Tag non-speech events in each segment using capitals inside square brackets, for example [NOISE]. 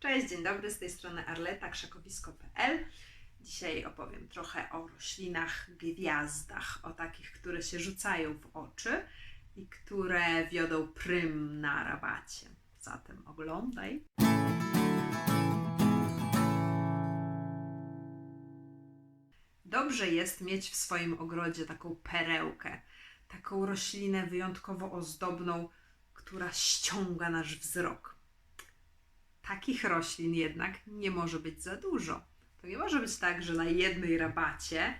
Cześć, dzień dobry, z tej strony Arleta, krzakowisko.pl. Dzisiaj opowiem trochę o roślinach, gwiazdach, o takich, które się rzucają w oczy i które wiodą prym na rabacie. Zatem oglądaj. Dobrze jest mieć w swoim ogrodzie taką perełkę, taką roślinę wyjątkowo ozdobną, która ściąga nasz wzrok. Takich roślin jednak nie może być za dużo. To nie może być tak, że na jednej rabacie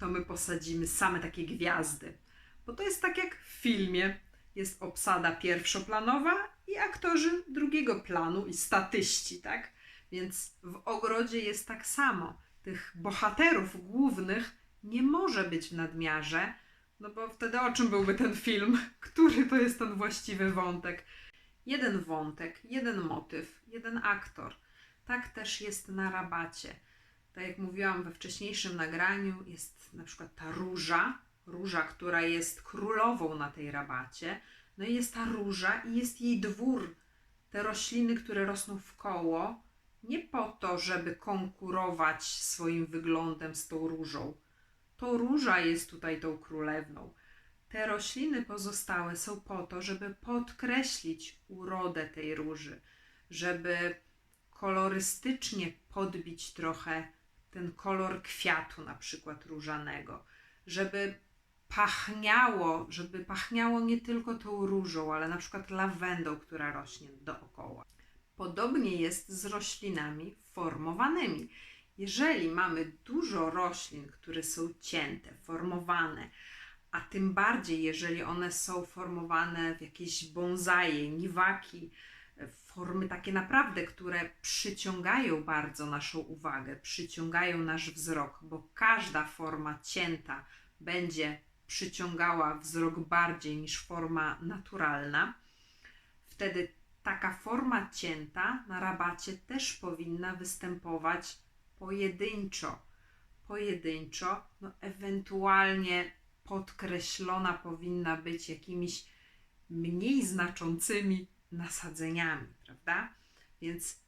to my posadzimy same takie gwiazdy. Bo to jest tak jak w filmie. Jest obsada pierwszoplanowa i aktorzy drugiego planu i statyści, tak? Więc w ogrodzie jest tak samo. Tych bohaterów głównych nie może być w nadmiarze, no bo wtedy o czym byłby ten film? Który to jest ten właściwy wątek? Jeden wątek, jeden motyw, jeden aktor. Tak też jest na rabacie. Tak jak mówiłam we wcześniejszym nagraniu, jest na przykład ta róża, róża, która jest królową na tej rabacie. No i jest ta róża i jest jej dwór. Te rośliny, które rosną w koło, nie po to, żeby konkurować swoim wyglądem z tą różą. To róża jest tutaj tą królewną. Te rośliny pozostałe są po to, żeby podkreślić urodę tej róży, żeby kolorystycznie podbić trochę ten kolor kwiatu, na przykład różanego, żeby pachniało, żeby pachniało nie tylko tą różą, ale na przykład lawendą, która rośnie dookoła. Podobnie jest z roślinami formowanymi. Jeżeli mamy dużo roślin, które są cięte, formowane, a tym bardziej, jeżeli one są formowane w jakieś bonsaje, niwaki, formy takie naprawdę, które przyciągają bardzo naszą uwagę, przyciągają nasz wzrok, bo każda forma cięta będzie przyciągała wzrok bardziej niż forma naturalna. Wtedy taka forma cięta na rabacie też powinna występować pojedynczo. Pojedynczo, no ewentualnie podkreślona powinna być jakimiś mniej znaczącymi nasadzeniami, prawda? Więc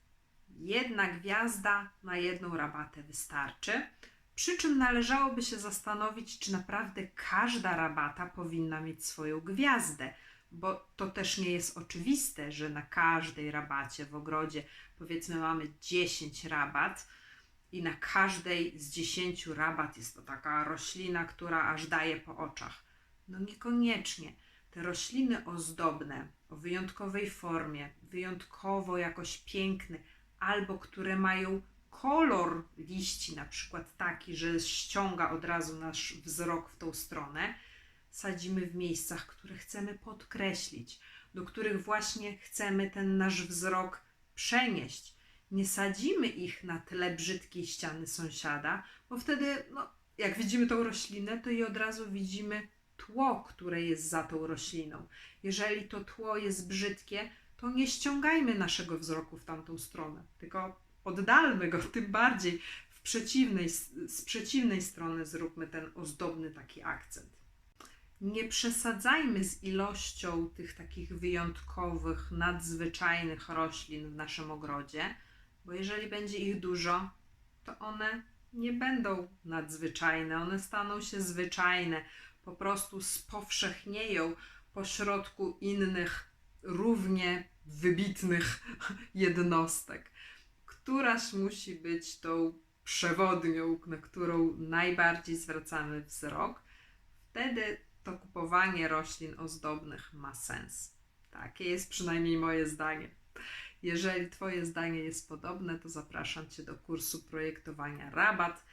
jedna gwiazda na jedną rabatę wystarczy. Przy czym należałoby się zastanowić, czy naprawdę każda rabata powinna mieć swoją gwiazdę, bo to też nie jest oczywiste, że na każdej rabacie w ogrodzie, powiedzmy, mamy 10 rabat i na każdej z 10 rabat jest to taka roślina, która aż daje po oczach. No niekoniecznie. Te rośliny ozdobne, o wyjątkowej formie, wyjątkowo jakoś piękny, albo które mają kolor liści, na przykład taki, że ściąga od razu nasz wzrok w tą stronę, sadzimy w miejscach, które chcemy podkreślić, do których właśnie chcemy ten nasz wzrok przenieść. Nie sadzimy ich na tle brzydkiej ściany sąsiada, bo wtedy, no, jak widzimy tą roślinę, to i od razu widzimy tło, które jest za tą rośliną. Jeżeli to tło jest brzydkie, to nie ściągajmy naszego wzroku w tamtą stronę, tylko oddalmy go, tym bardziej w przeciwnej, z przeciwnej strony zróbmy ten ozdobny taki akcent. Nie przesadzajmy z ilością tych takich wyjątkowych, nadzwyczajnych roślin w naszym ogrodzie, bo jeżeli będzie ich dużo, to one nie będą nadzwyczajne, one staną się zwyczajne, po prostu spowszechnieją pośrodku innych, równie wybitnych [LAUGHS] jednostek. Któraś musi być tą przewodnią, na którą najbardziej zwracamy wzrok. Wtedy to kupowanie roślin ozdobnych ma sens. Takie jest przynajmniej moje zdanie. Jeżeli Twoje zdanie jest podobne, to zapraszam Cię do kursu projektowania rabat,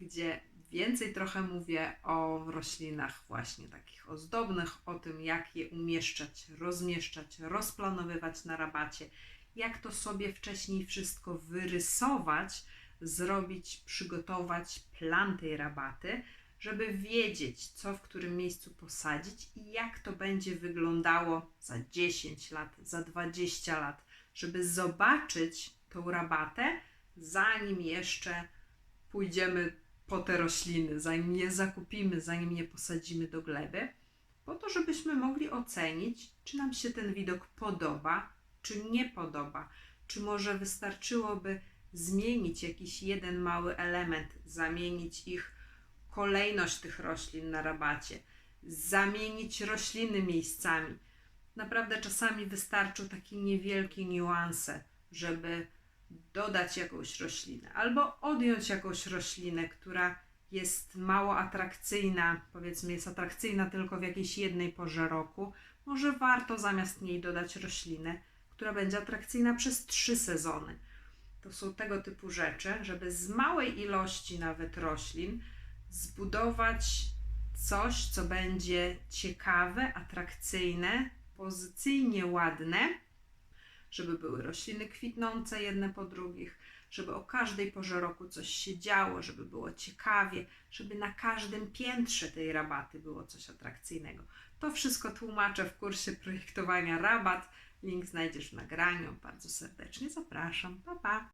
gdzie więcej trochę mówię o roślinach właśnie takich ozdobnych, o tym jak je umieszczać, rozmieszczać, rozplanowywać na rabacie, jak to sobie wcześniej wszystko wyrysować, zrobić, przygotować plan tej rabaty, żeby wiedzieć, co w którym miejscu posadzić i jak to będzie wyglądało za 10 lat, za 20 lat, żeby zobaczyć tą rabatę, zanim jeszcze pójdziemy po te rośliny, zanim je zakupimy, zanim je posadzimy do gleby, po to, żebyśmy mogli ocenić, czy nam się ten widok podoba, czy nie podoba, Czy może wystarczyłoby zmienić jakiś jeden mały element, zamienić ich kolejność tych roślin na rabacie, zamienić rośliny miejscami. Naprawdę czasami wystarczą takie niewielkie niuanse, żeby dodać jakąś roślinę albo odjąć jakąś roślinę, która jest mało atrakcyjna, powiedzmy jest atrakcyjna tylko w jakiejś jednej porze roku. Może warto zamiast niej dodać roślinę, która będzie atrakcyjna przez trzy sezony. To są tego typu rzeczy, żeby z małej ilości nawet roślin zbudować coś, co będzie ciekawe, atrakcyjne, pozycyjnie ładne, żeby były rośliny kwitnące jedne po drugich, żeby o każdej porze roku coś się działo, żeby było ciekawie, żeby na każdym piętrze tej rabaty było coś atrakcyjnego. To wszystko tłumaczę w kursie projektowania rabat. Link znajdziesz w nagraniu. Bardzo serdecznie zapraszam. Pa, pa.